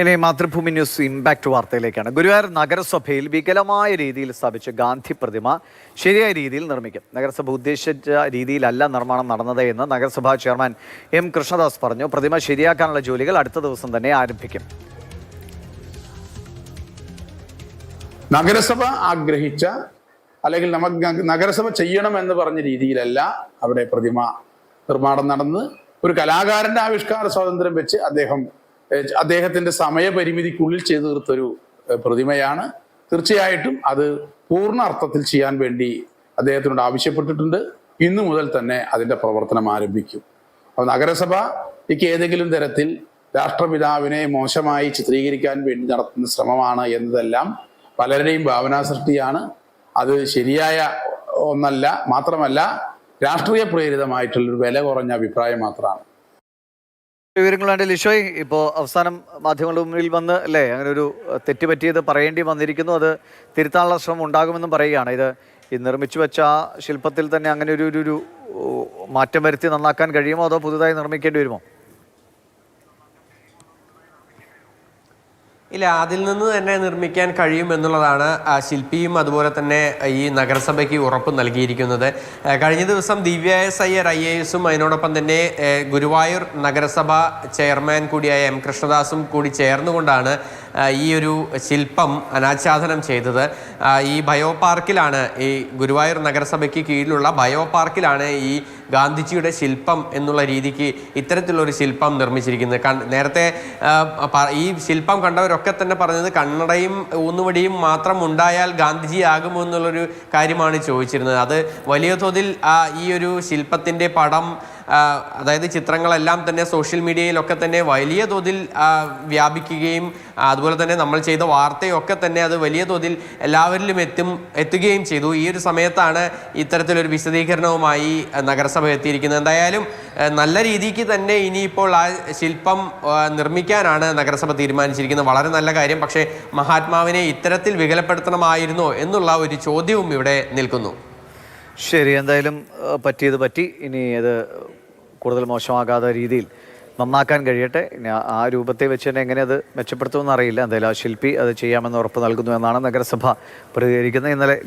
ഇനി Mathrubhumi news impact വാർത്തയിലേക്കാണ്. ഗുരുവായൂർ നഗരസഭയിൽ വികലമായ രീതിയിൽ സ്ഥാപിച്ച ഗാന്ധി പ്രതിമ ശരിയായ രീതിയിൽ നിർമ്മിക്കും. നഗരസഭ ഉദ്ദേശിച്ച രീതിയിലല്ല നിർമ്മാണം നടന്നത് എന്ന് നഗരസഭാ ചെയർമാൻ എം കൃഷ്ണദാസ് പറഞ്ഞു. പ്രതിമ ശരിയാക്കാനുള്ള ജോലികൾ അടുത്ത ദിവസം തന്നെ ആരംഭിക്കും. നഗരസഭ ആഗ്രഹിച്ച അല്ലെങ്കിൽ നമുക്ക് നഗരസഭ ചെയ്യണം എന്ന് പറഞ്ഞ രീതിയിലല്ല അവിടെ പ്രതിമ നിർമ്മാണം നടന്ന് ഒരു കലാകാരന്റെ ആവിഷ്കാര സ്വാതന്ത്ര്യം വെച്ച് അദ്ദേഹം അദ്ദേഹത്തിന്റെ സമയപരിമിതിക്കുള്ളിൽ ചെയ്തു തീർത്തൊരു പ്രതിമയാണ്. തീർച്ചയായിട്ടും അത് പൂർണ അർത്ഥത്തിൽ ചെയ്യാൻ വേണ്ടി അദ്ദേഹത്തിനോട് ആവശ്യപ്പെട്ടിട്ടുണ്ട്. ഇന്നു മുതൽ തന്നെ അതിന്റെ പ്രവർത്തനം ആരംഭിക്കും. അപ്പൊ നഗരസഭ എനിക്ക് ഏതെങ്കിലും തരത്തിൽ രാഷ്ട്രപിതാവിനെ മോശമായി ചിത്രീകരിക്കാൻ വേണ്ടി നടത്തുന്ന ശ്രമമാണ് എന്നതെല്ലാം പലരുടെയും ഭാവനാ സൃഷ്ടിയാണ് അത് ശരിയായ ഒന്നല്ല മാത്രമല്ല രാഷ്ട്രീയ പ്രേരിതമായിട്ടുള്ളൊരു വില കുറഞ്ഞ അഭിപ്രായം മാത്രമാണ്. വിവരങ്ങളുണ്ട് ലിഷോയ് ഇപ്പോൾ അവസാനം മാധ്യമങ്ങളുടെ മുന്നിൽ വന്ന് അല്ലേ അങ്ങനെ ഒരു തെറ്റുപറ്റിയത് തെറ്റ് പറ്റിയത് പറയേണ്ടി വന്നിരിക്കുന്നു. അത് തിരുത്താനുള്ള ശ്രമം ഉണ്ടാകുമെന്നും പറയുകയാണ്. ഇത് ഈ നിർമ്മിച്ചു വെച്ച ആ ശില്പത്തിൽ തന്നെ അങ്ങനെ ഒരു- ഒരു മാറ്റം വരുത്തി നന്നാക്കാൻ കഴിയുമോ? അതോ പുതുതായി നിർമ്മിക്കേണ്ടി വരുമോ? ഇല്ല അതിൽ നിന്ന് തന്നെ നിർമ്മിക്കാൻ കഴിയും എന്നുള്ളതാണ് ശില്പിയും അതുപോലെ തന്നെ ഈ നഗരസഭയ്ക്ക് ഉറപ്പ് നൽകിയിരിക്കുന്നത്. കഴിഞ്ഞ ദിവസം Divya S Iyer I A എസും അതിനോടൊപ്പം തന്നെ ഗുരുവായൂർ നഗരസഭ ചെയർമാൻ കൂടിയായ എം കൃഷ്ണദാസും കൂടി ചേർന്നുകൊണ്ടാണ് ഈ ഒരു ശില്പം അനാച്ഛാദനം ചെയ്തത്. ഈ ബയോ പാർക്കിലാണ് ഈ ഗുരുവായൂർ നഗരസഭയ്ക്ക് കീഴിലുള്ള ബയോ പാർക്കിലാണ് ഈ ഗാന്ധിജിയുടെ ശില്പം എന്നുള്ള രീതിക്ക് ഇത്തരത്തിലുള്ളൊരു ശില്പം നിർമ്മിച്ചിരിക്കുന്നത്. നേരത്തെ ഈ ശില്പം കണ്ടവരൊക്കെ തന്നെ പറഞ്ഞത് കണ്ണടയും ഊന്നുവടിയും മാത്രം ഉണ്ടായാൽ ഗാന്ധിജി ആകുമോ എന്നുള്ളൊരു കാര്യമാണ് ചോദിച്ചിരുന്നത്. അത് വലിയ തോതിൽ ഈ ഒരു ശില്പത്തിന്റെ പടം അതായത് ചിത്രങ്ങളെല്ലാം തന്നെ സോഷ്യൽ മീഡിയയിലൊക്കെ തന്നെ വലിയ തോതിൽ വ്യാപിക്കുകയും അതുപോലെ തന്നെ നമ്മൾ ചെയ്ത വാർത്തയൊക്കെ തന്നെ അത് വലിയ തോതിൽ എല്ലാവരിലും എത്തും എത്തുകയും ചെയ്തു. ഈ ഒരു സമയത്താണ് ഇത്തരത്തിലൊരു വിശദീകരണവുമായി നഗരസഭ എത്തിയിരിക്കുന്നത്. എന്തായാലും നല്ല രീതിക്ക് തന്നെ ഇനിയിപ്പോൾ ആ ശില്പം നിർമ്മിക്കാനാണ് നഗരസഭ തീരുമാനിച്ചിരിക്കുന്നത്. വളരെ നല്ല കാര്യം. പക്ഷേ മഹാത്മാവിനെ ഇത്തരത്തിൽ വികലപ്പെടുത്തണമായിരുന്നോ എന്നുള്ള ഒരു ചോദ്യവും ഇവിടെ നിൽക്കുന്നു. ശരി എന്തായാലും പറ്റിയത് പറ്റി. ഇനി അത് കൂടുതൽ മോശമാകാത്ത രീതിയിൽ നന്നാക്കാൻ കഴിയട്ടെ. ഇനി ആ രൂപത്തെ വെച്ച് തന്നെ എങ്ങനെ അത് മെച്ചപ്പെടുത്തുമെന്ന് അറിയില്ല. എന്തായാലും ആ ശില്പി അത് ചെയ്യാമെന്ന് ഉറപ്പ് നൽകുന്നു എന്നാണ് നഗരസഭ പ്രതികരിക്കുന്നത്. ഇന്നലെ